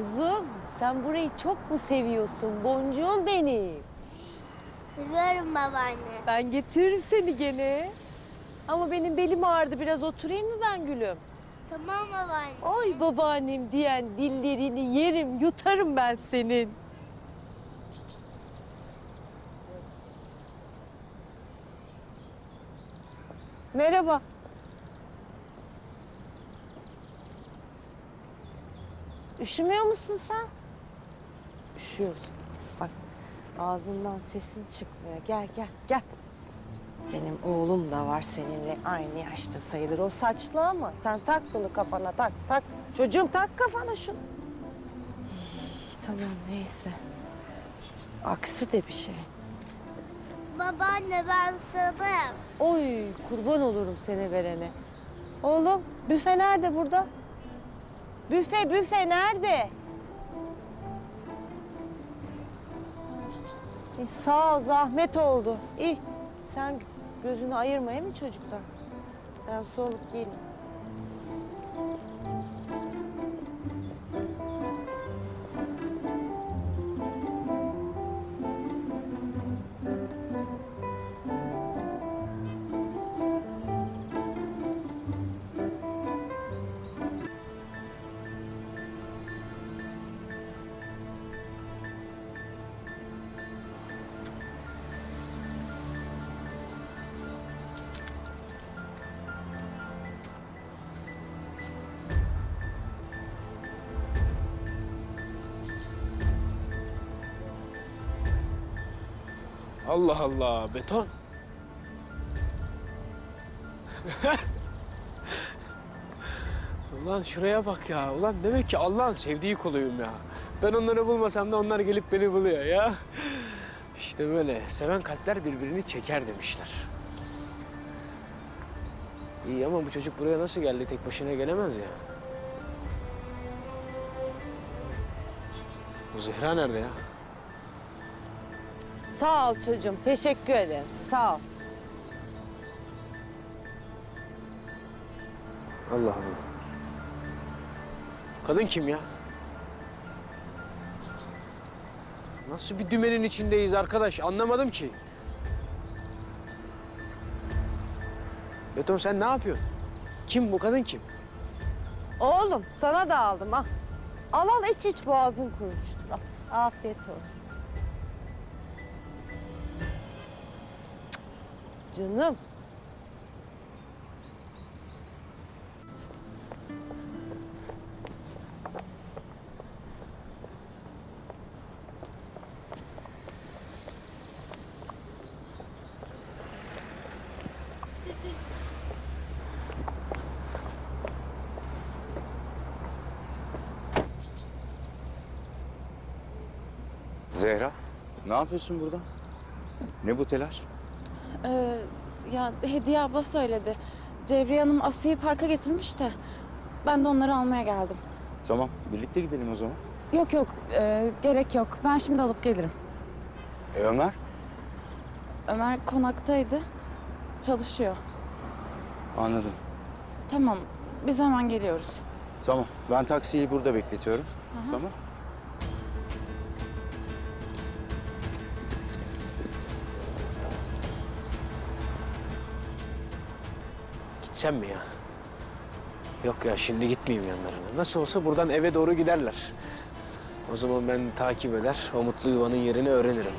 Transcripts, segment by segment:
Kuzum sen burayı çok mu seviyorsun boncuğum benim? Seviyorum babaanne. Ben getiririm seni gene. Ama benim belim ağrıdı biraz oturayım mı ben gülüm? Tamam babaanne. Oy babaannem diyen dillerini yerim yutarım ben senin. Merhaba. Üşümüyor musun sen? Üşüyorsun. Bak ağzından sesin çıkmıyor. Gel gel gel. Benim oğlum da var seninle aynı yaşta sayılır. O saçlı ama sen tak bunu kafana tak tak. Çocuğum tak kafana şunu. İy, tamam neyse. Aksi de bir şey. Babaanne ben sığdım. Oy kurban olurum seni verene. Oğlum büfe nerede burada? Büfe büfe nerede? İyi, sağ ol zahmet oldu. İyi sen gözünü ayırmaya mı çocuklar? Ben su alıp Allah Allah beton. Ulan şuraya bak ya. Ulan demek ki Allah'ın sevdiği kuluyum ya. Ben onları bulmasam da onlar gelip beni buluyor ya. İşte böyle. Seven kalpler birbirini çeker demişler. İyi ama bu çocuk buraya nasıl geldi? Tek başına gelemez ya. Bu Zehra nerede ya? Sağ ol çocuğum teşekkür ederim sağ ol. Allah Allah. Kadın kim ya? Nasıl bir dümenin içindeyiz arkadaş? Anlamadım ki. Beton sen ne yapıyorsun? Kim bu kadın kim? Oğlum sana da aldım al. Al al iç iç boğazın kurumuştur. Al. Afiyet olsun. Canım. Zehra, ne yapıyorsun burada? Ne bu telaş? Ee, ya Hediye abla söyledi. Cevriye Hanım Asya'yı parka getirmiş de ben de onları almaya geldim. Tamam, birlikte gidelim o zaman. Yok yok e, gerek yok. Ben şimdi alıp gelirim. E Ömer? Ömer konaktaydı. Çalışıyor. Anladım. Tamam biz hemen geliyoruz. Tamam, ben taksiyi burada bekletiyorum. Tamam. Gitsem mi ya? Yok ya şimdi gitmeyeyim yanlarına. Nasıl olsa buradan eve doğru giderler. O zaman ben takip eder, o mutlu yuvanın yerini öğrenirim.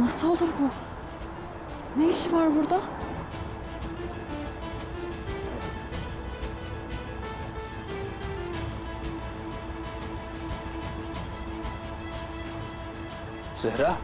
Nasıl olur bu? Ne işi var burada? Zehra,